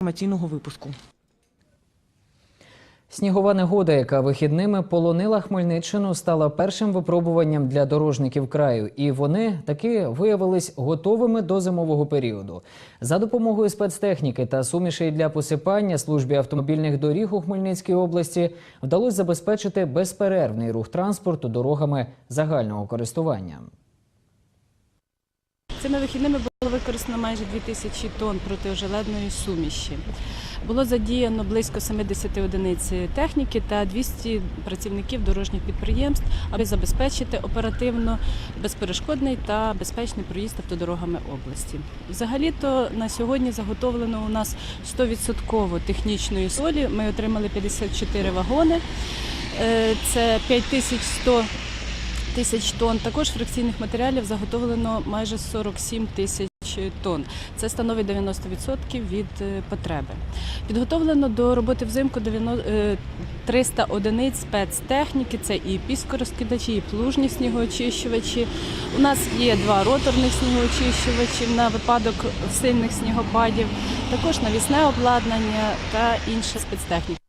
інформаційного випуску. Снігова негода, яка вихідними полонила Хмельниччину, стала першим випробуванням для дорожників краю, і вони таки виявились готовими до зимового періоду. За допомогою спецтехніки та сумішей для посипання службі автомобільних доріг у Хмельницькій області вдалося забезпечити безперервний рух транспорту дорогами загального користування. Цими вихідними було використано майже 2000 тонн протиожеледної суміші. Було задіяно близько 70 одиниць техніки та 200 працівників дорожніх підприємств, аби забезпечити оперативно безперешкодний та безпечний проїзд автодорогами області. Взагалі-то на сьогодні заготовлено у нас 100% технічної солі. Ми отримали 54 вагони. Е, Це 5100 тисяч тонн. Також фракційних матеріалів заготовлено майже 47 тисяч тонн. Це становить 90% від е, потреби. Підготовлено до роботи взимку 90 е, 300 одиниць спецтехніки. Це і піскорозкидачі, і плужні снігоочищувачі. У нас є два роторних снігоочищувачі на випадок сильних снігопадів, також навісне обладнання та інша спецтехніка.